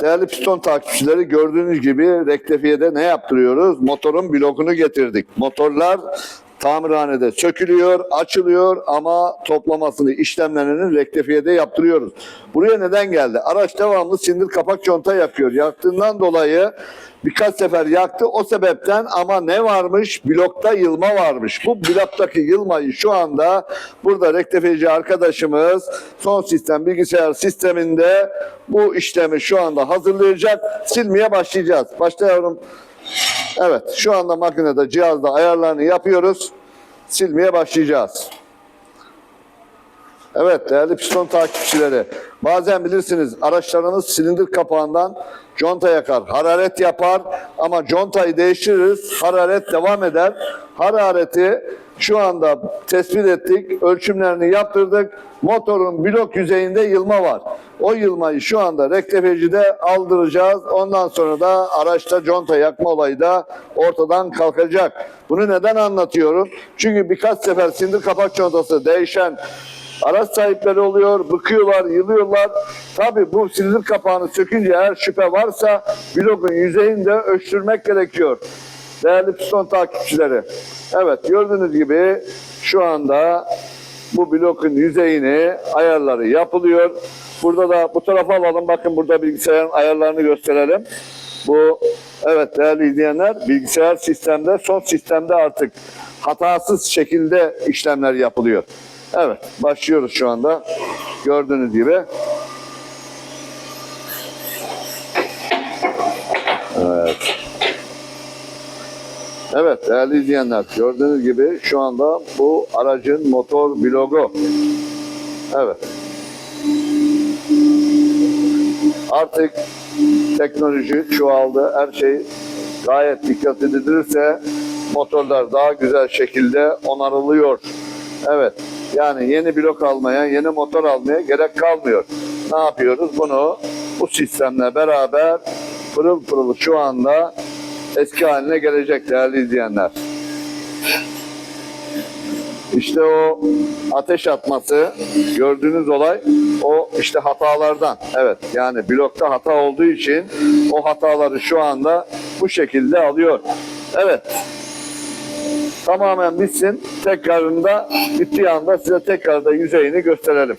Değerli piston takipçileri gördüğünüz gibi rektifiyede ne yaptırıyoruz? Motorun blokunu getirdik. Motorlar tamirhanede sökülüyor, açılıyor ama toplamasını, işlemlerini rektifiyede yaptırıyoruz. Buraya neden geldi? Araç devamlı sindir kapak conta yakıyor. Yaktığından dolayı birkaç sefer yaktı. O sebepten ama ne varmış? Blokta yılma varmış. Bu bloktaki yılmayı şu anda burada rektifici arkadaşımız son sistem bilgisayar sisteminde bu işlemi şu anda hazırlayacak. Silmeye başlayacağız. Başlayalım. Evet şu anda makinede cihazda ayarlarını yapıyoruz. Silmeye başlayacağız. Evet değerli piston takipçileri. Bazen bilirsiniz araçlarınız silindir kapağından conta yakar, hararet yapar ama contayı değiştiririz, hararet devam eder. Harareti şu anda tespit ettik, ölçümlerini yaptırdık. Motorun blok yüzeyinde yılma var. O yılmayı şu anda rektifecide aldıracağız. Ondan sonra da araçta conta yakma olayı da ortadan kalkacak. Bunu neden anlatıyorum? Çünkü birkaç sefer sindir kapak contası değişen Araç sahipleri oluyor, bıkıyorlar, yılıyorlar. Tabii bu silindir kapağını sökünce eğer şüphe varsa blogun yüzeyini de ölçtürmek gerekiyor. Değerli piston takipçileri. Evet gördüğünüz gibi şu anda bu blokun yüzeyini ayarları yapılıyor. Burada da bu tarafa alalım. Bakın burada bilgisayarın ayarlarını gösterelim. Bu evet değerli izleyenler bilgisayar sistemde son sistemde artık hatasız şekilde işlemler yapılıyor. Evet başlıyoruz şu anda. Gördüğünüz gibi. Evet değerli izleyenler gördüğünüz gibi şu anda bu aracın motor blogu. Evet. Artık teknoloji çoğaldı. Her şey gayet dikkat edilirse motorlar daha güzel şekilde onarılıyor. Evet. Yani yeni blok almaya, yeni motor almaya gerek kalmıyor. Ne yapıyoruz? Bunu bu sistemle beraber pırıl pırıl şu anda eski haline gelecek değerli izleyenler. İşte o ateş atması gördüğünüz olay o işte hatalardan. Evet yani blokta hata olduğu için o hataları şu anda bu şekilde alıyor. Evet tamamen bitsin. Tekrarında bittiği anda size tekrar da yüzeyini gösterelim.